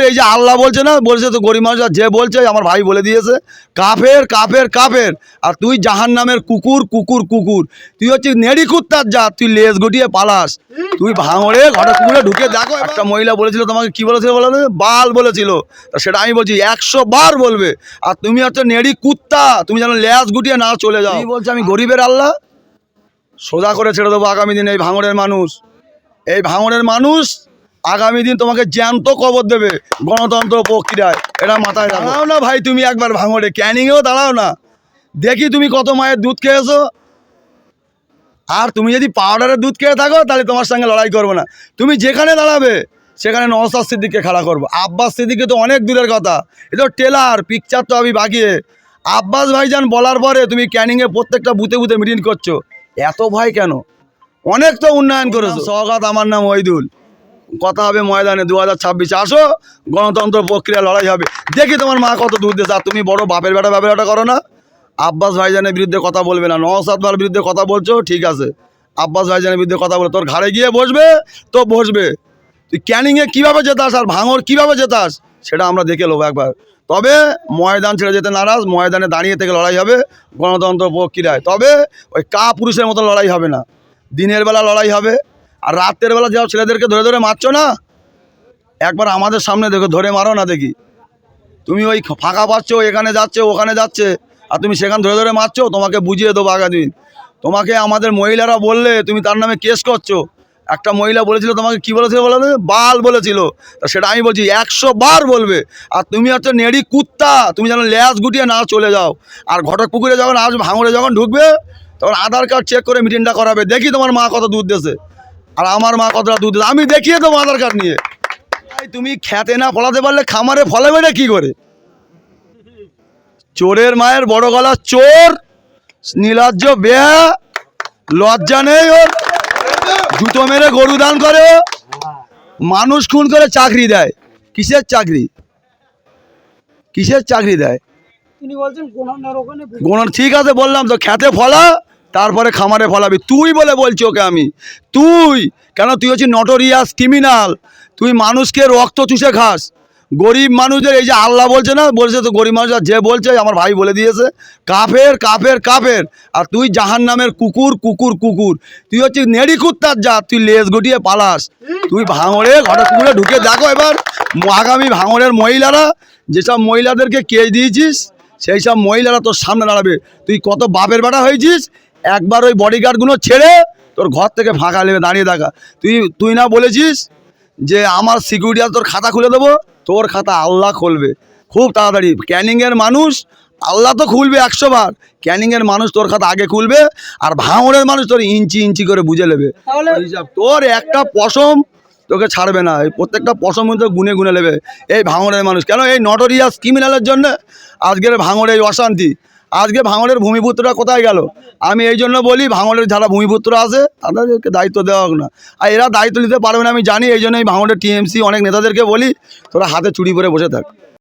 মানুষের এই যে আল্লাহ বলছে না বলছে তো গরিব মানুষ যে বলছে আমার ভাই বলে দিয়েছে কাফের কাফের কাফের আর তুই জাহান নামের কুকুর কুকুর কুকুর। তুই হচ্ছে নেড়ি কুত্তার জাত তুই লেজ গটিয়ে পালাস। তুই ভাঙড়ে ঘটা কুকুরে ঢুকে দেখো একটা মহিলা বলেছিল তোমাকে কি বলেছিল বলো বাল বলেছিল। তা সেটা আমি বলছি একশো বার বলবে। আর তুমি হচ্ছে নেড়ি কুত্তা তুমি যেন লেজ গুটিয়ে না চলে যাও। বলছে আমি গরিবের আল্লাহ? সোজা করে ছেড়ে দেবো আগামী দিন এই ভাঙড়ের মানুষ। এই ভাঙড়ের মানুষ আগামী দিন তোমাকে জ্যান্ত কবর দেবে গণতন্ত্র প্রক্রিয়ায়। এটা মাথায় দাঁড়াও না ভাই তুমি একবার ভাঙড়ে। ক্যানিংয়েও দাঁড়াও না। দেখি তুমি কত মায়ের দুধ খেয়েছো। আর তুমি যদি পাউডারের দুধ খেয়ে থাকো তাহলে তোমার সঙ্গে লড়াই করব না। তুমি যেখানে দাঁড়াবে সেখানে নওসাদ সিদ্দিককে খেলা করব। আব্বাস সিদ্দিকে তো অনেক দূরের কথা। এ তো টেলার পিকচার তো আমি বাকিয়ে আব্বাস ভাইজান বলার পরে তুমি ক্যানিংয়ে প্রত্যেকটা বুথে বুতে মিটিং করছ। এত ভয় কেন? অনেক তো উন্নয়ন করেছ। সহগাত আমার নাম ওইদুল। কথা হবে ময়দানে দু হাজার ছাব্বিশে। আসো, গণতন্ত্র প্রক্রিয়া, লড়াই হবে। দেখি তোমার মা কত দূর দেশ আর তুমি বড় বাপের বেটা বাপের বেটা করো না। আব্বাস ভাইজানের বিরুদ্ধে কথা বলবে না। নওসাদ ভাইয়ের বিরুদ্ধে কথা বলছো? ঠিক আছে। আব্বাস ভাইজানের বিরুদ্ধে কথা বলে। তোর ঘাড়ে গিয়ে বসবে, তো বসবে। তুই ক্যানিংয়ে কীভাবে যেতাস আর ভাঙর কীভাবে যেতাস সেটা আমরা দেখে নেব একবার। তবে ময়দান ছেড়ে যেতে নারাজ। ময়দানে দাঁড়িয়ে থেকে লড়াই হবে গণতন্ত্র প্রক্রিয়ায়। তবে ওই কা পুরুষের মতো লড়াই হবে না। দিনের বেলা লড়াই হবে। আর রাতের বেলা যাও, ছেলেদেরকে ধরে ধরে মারছো না? একবার আমাদের সামনে দেখো, ধরে মারো না দেখি। তুমি ওই ফাঁকা পাচ্ছ, এখানে যাচ্ছে, ওখানে যাচ্ছে, আর তুমি সেখান ধরে ধরে মারছো, তোমাকে বুঝিয়ে দেবো আগামী দিন। তোমাকে আমাদের মহিলারা বললে, তুমি তার নামে কেস করছ। একটা মহিলা বলেছিল তোমাকে, কি বলেছিল বলে বাল বলেছিল। তা সেটা আমি বলছি, একশো বার বলবে। আর তুমি হচ্ছে নেড়ি কুত্তা, তুমি যেন ল্যাস গুটিয়ে না চলে যাও। আর ঘটক পুকুরে যখন আজ ভাঙড়ে যখন ঢুকবে, তখন আধার কার্ড চেক করে মিটিংটা করাবে। দেখি তোমার মা কত দুধ দেছে আর আমার মা কতটা দুধ আমি দেখিয়ে দেবো আধার কার্ড নিয়ে। তুমি খেতে না ফলাতে পারলে খামারে ফলাবে না কি করে? চোরের মায়ের বড় গলা চোর নীলাজ্য বেয়া লজ্জা নেই ওর। জুতো মেরে গরু দান করে ও। মানুষ খুন করে চাকরি দেয়। কিসের চাকরি? কিসের চাকরি দেয়? তিনি বলছেন ঠিক আছে বললাম তো খেতে ফলা। তারপরে খামারে ফলাবি। তুই বলে বলছি ওকে আমি। তুই, কেন তুই হচ্ছিস নটোরিয়াস ক্রিমিনাল তুই মানুষকে রক্ত চুষে খাস। গরিব মানুষদের এই যে আল্লাহ বলছে না, বলছে তো গরিব মানুষ যে বলছে আমার ভাই বলে দিয়েছে, কাফের কাফের কাফের। আর তুই জাহান নামের কুকুর কুকুর কুকুর। তুই হচ্ছিস নেড়ি কুত্তার জাত তুই লেজ গটিয়ে পালাস। তুই ভাঙড়ে ঘরে কুকুরে ঢুকে দেখো এবার আগামী ভাঙড়ের মহিলারা, যেসব মহিলাদেরকে কেস দিয়েছিস সেই সব মহিলারা তোর সামনে দাঁড়াবে। তুই কত বাপের বেটা হয়েছিস একবার ওই বডিগার্ডগুলো ছেড়ে তোর ঘর থেকে ফাঁকা নেবে দাঁড়িয়ে থাকা। তুই তুই না বলেছিস যে আমার সিকিউরিটি আর তোর খাতা খুলে দেবো? তোর খাতা আল্লাহ খুলবে। খুব তাড়াতাড়ি। ক্যানিংয়ের মানুষ আল্লাহ তো খুলবে একশো বার। ক্যানিংয়ের মানুষ তোর খাতা আগে খুলবে আর ভাঙড়ের মানুষ তোর ইঞ্চি ইঞ্চি করে বুঝে নেবে। তোর একটা পশম তোকে ছাড়বে না। এই প্রত্যেকটা পশম কিন্তু গুনে গুনে নেবে। এই ভাঙড়ের মানুষ। কেন? এই নটোরিয়াস ক্রিমিনালের জন্য আজকের ভাঙড়ে এই অশান্তি। আজকে ভাঙড়ের ভূমিপুত্ররা কোথায় গেল? আমি এই জন্য বলি ভাঙড়ের যারা ভূমিপুত্র আছে, তাদেরকে দায়িত্ব দেওয়া হোক না। আর এরা দায়িত্ব নিতে পারবে না, আমি জানি, এই জন্য এই ভাঙলের টিএমসি অনেক নেতাদেরকে বলি, তোরা হাতে চুরি করে বসে থাক।